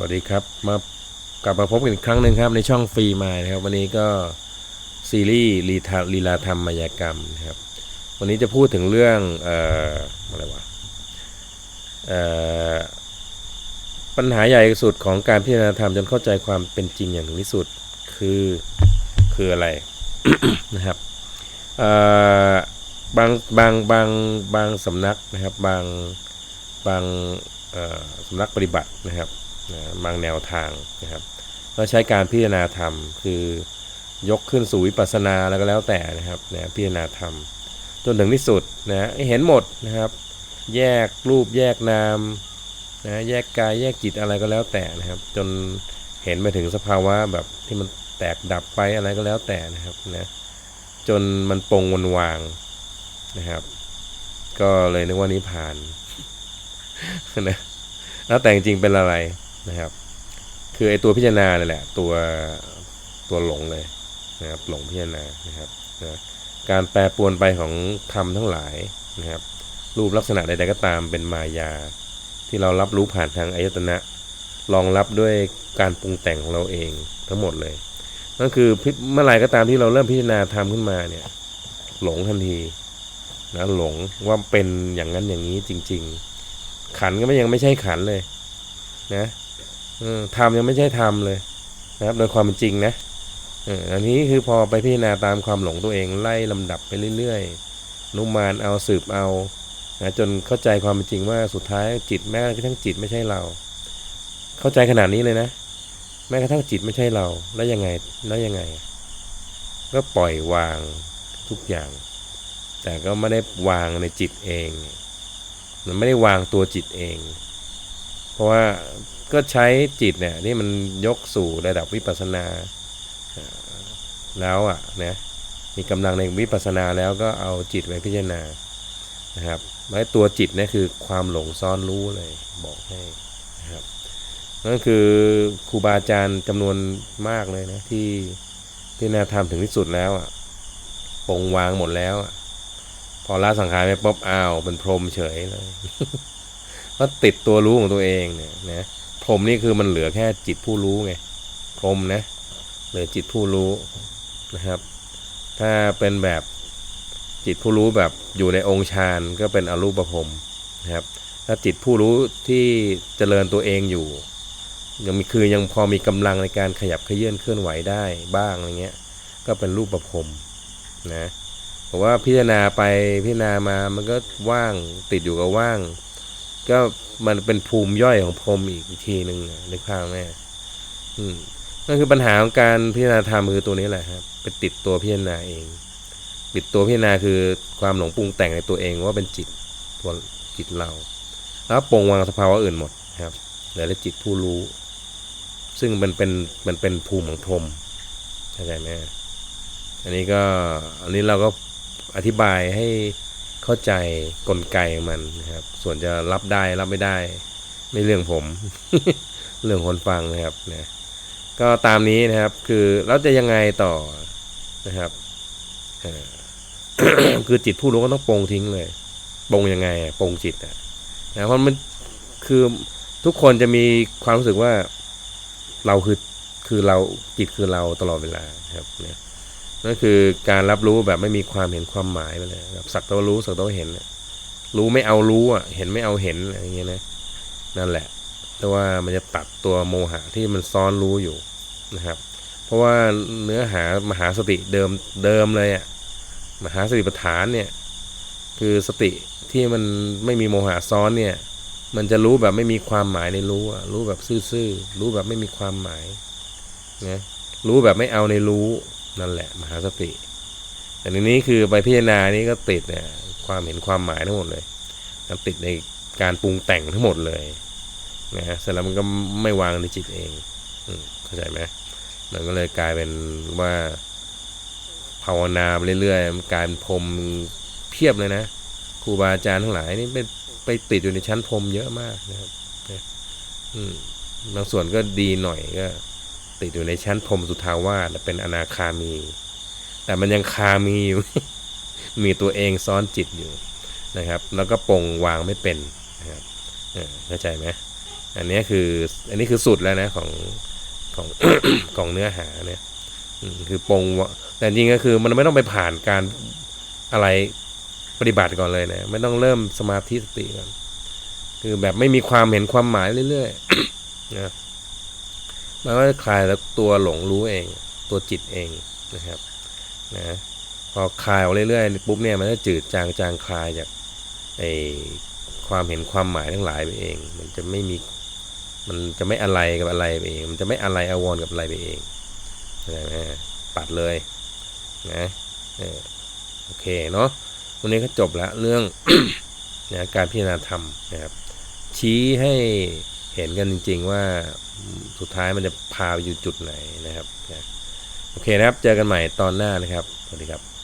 วัสดีครับมากลับมาพบกันอีกครั้งหนึ่งครับในช่องฟรีมายนะครับ วันนี้ก็ซีรีส์ลีทาลีลาธรรมมายกรรมนะครับ วันนี้จะพูดถึงเรื่องเอ่ออะไรวะเอ่อปัญหาใหญ่สุดของการพิจารณาธรรมจนเข้าใจความเป็นจริงอย่างถึงที่สุดคือคืออะไรนะครับเอ่อบางบางบางบางสำนักนะครับบางบางเอ่อสำนักปฏิบัตินะครับ นะบางแนวทางนะครับก็ใช้การพิจารณาธรรม คือยกขึ้นสู่วิปัสสนาแล้วก็แล้วแต่นะครับนะพิจารณาธรรม จนถึงที่สุดนะเห็นหมดนะครับ แยกรูปแยกนามนะแยกกายแยกจิตอะไรก็แล้วแต่นะครับ จนเห็นไปถึงสภาวะแบบที่มันแตกดับไปอะไรก็แล้วแต่นะครับนะจนมันปรงวันวางนะครับ ก็เลยนึกว่านิพพานนะแล้วแต่จริงๆเป็นอะไร นะครับ คือไอ้ตัวพิจารณาเนี่ยแหละ ตัวตัวหลงเลยนะครับหลงพิจารณานะครับนะการแปรปวนไปของธรรมทั้งหลายนะครับ รูปลักษณะใดๆก็ตามเป็นมายา ที่เรารับรู้ผ่านทางอายตนะรองรับด้วยการปรุงแต่งของเราเองทั้งหมดเลยนั่นคือเมื่อไหร่ก็ตามที่เราเริ่มพิจารณาธรรมขึ้นมาเนี่ย หลงทันทีนะหลงว่าเป็นอย่างนั้นอย่างนี้จริง ๆ ขันก็ไม่ยังไม่ใช่ขันเลย นะ ทำยังไม่ใช่ทำเลยนะครับ โดยความเป็นจริงนะอันนี้คือพอไปพิจารณาตามความหลงตัวเองไล่ลำดับไปเรื่อยๆนุมานเอาสืบเอานะจนเข้าใจความเป็นจริงว่าสุดท้ายจิตแม้กระทั่งจิตไม่ใช่เรา เข้าใจขนาดนี้เลยนะ แม้กระทั่งจิตไม่ใช่เรา แล้วยังไงแล้วยังไง ก็ปล่อยวางทุกอย่าง แต่ก็ไม่ได้วางในจิตเอง มันไม่ได้วางตัวจิตเอง เพราะว่า ก็ใช้จิตเนี่ยที่มันยกสู่ระดับวิปัสสนาแล้วอะนะมีกำลังในวิปัสสนาแล้วก็เอาจิตไปพิจารณานะครับแล้วตัวจิตเนี่ยคือความหลงซ่อนรู้เลยบอกให้นะครับนั่นคือครูบาอาจารย์จำนวนมากเลยนะที่พิจารณาธรรมถึงที่สุดแล้วอะปรงวางหมดแล้วอะพอละสังขารไปปุ๊บอ้าวเป็นพรหมเฉยเลยก็ติดตัวรู้ของตัวเองเนี่ยนะ พรมนี่คือมันเหลือแค่จิตผู้รู้ไงพรมนะเหลือจิตผู้รู้นะครับ ถ้าเป็นแบบจิตผู้รู้แบบอยู่ในองค์ฌานก็เป็นอรูปพรมนะครับ ถ้าจิตผู้รู้ที่เจริญตัวเองอยู่ ยังมีคือยังพอมีกำลังในการขยับเขยื่อนเคลื่อนไหวได้บ้างอะไรเงี้ยก็เป็นรูปประพรมนะผมว่าพิจารณาไปพิจารณามามันก็ว่างติดอยู่กับว่าง ก็มันเป็นภูมิย่อยของพรมอีกทีหนึ่งนึกภาพไหมอืมนั่นคือปัญหาของการพิจารณาธรรมคือตัวนี้แหละครับไปติดตัวพิจารณาเอง ติดตัวพิจารณาคือความหลงปรุงแต่งในตัวเองว่าเป็นจิตตัวจิตเรา แล้วปรงวางสภาวะอื่นหมดครับเหลือแต่จิตผู้รู้ ซึ่งมันเป็นมันเป็นภูมิของพรมเข้าใจไหมอันนี้ก็อันนี้เราก็อธิบายให้ เข้าใจกลไกของมันนะครับ ส่วนจะรับได้รับไม่ได้ ไม่เรื่องผม เรื่องคนฟังนะครับนะก็ตามนี้นะครับ คือแล้วจะยังไงต่อนะครับคือจิตผู้รู้ก็ต้องปรงทิ้งเลยปรงยังไงอะปรงจิตอะนะเพราะมันคือทุกคนจะมีความรู้สึกว่าเราคือคือเราจิตคือเราตลอดเวลาครับเนี่ย นั่นคือการรับรู้แบบไม่มีความเห็นความหมายไปเลยแบบสักแตว่ารู้สักแตว่าเห็น รู้ไม่เอารู้อะเห็นไม่เอาเห็นอะไรอย่างเงี้ยนะนั่นแหละ แต่ว่ามันจะตัดตัวโมหะที่มันซ้อนรู้อยู่นะครับ เพราะว่าเนื้อหามหาสติเดิมเดิมเลยอะมหาสติปัฏฐานเนี่ย คือสติที่มันไม่มีโมหะซ้อนเนี่ย มันจะรู้แบบไม่มีความหมายในรู้อะรู้แบบซื่อๆรู้แบบไม่มีความหมายนะรู้แบบไม่เอาในรู้ นั่นแหละมหาสติ แต่ในนี้คือไปพิจารณานี้ก็ติดเนี่ยความเห็นความหมายทั้งหมดเลยมันติดในการปรุงแต่งทั้งหมดเลยนะฮะเสร็จแล้วมันก็ไม่วางในจิตเองอเข้าใจไหมมันก็เลยกลายเป็นว่าภาวนาไปเรื่อยๆมันกลายเป็นพรมเพียบเลยนะครูบาอาจารย์ทั้งหลายนี่ไปไปติดอยู่ในชั้นพรมเยอะมากนะครับอืมบางส่วนก็ดีหน่อยก็ ติดอยู่ในชั้นพรมสุทาวาสเป็นอนาคามี แต่มันยังคามีอยู่ มีตัวเองซ้อนจิตอยู่นะครับ แล้วก็ปงวางไม่เป็นนะครับเข้าใจไหมอันนี้คืออันนี้คือสุดแล้วนะของของของเนื้อหาเนี่ยคือปงวะแต่จริงก็คือมันไม่ต้องไปผ่านการอะไรปฏิบัติก่อนเลยนะ ไม่ต้องเริ่มสมาธิสติก่อนคือแบบไม่มีความเห็นความหมายเรื่อยๆนะ มันก็จะคลายแล้วตัวหลงรู้เอง ตัวจิตเองนะครับนะพอคลายออกเรื่อยๆปุ๊บเนี่ยมันจะจืดจางจางคลายจากไอความเห็นความหมายทั้งหลายไปเอง มันจะไม่มีมันจะไม่อะไรกับอะไรไปเอง มันจะไม่อะไรอาวรกับอะไรไปเองเข้าใจไหมปัดเลยนะเออโอเคเนาะวันนี้ก็จบละเรื่องนะการพิจารณาธรรมนะครับชี้ให้ เห็นกันจริง ๆ ว่าสุดท้ายมันจะพาไปอยู่จุดไหนนะครับนะโอเคนะครับ เจอกันใหม่ตอนหน้านะครับ สวัสดีครับ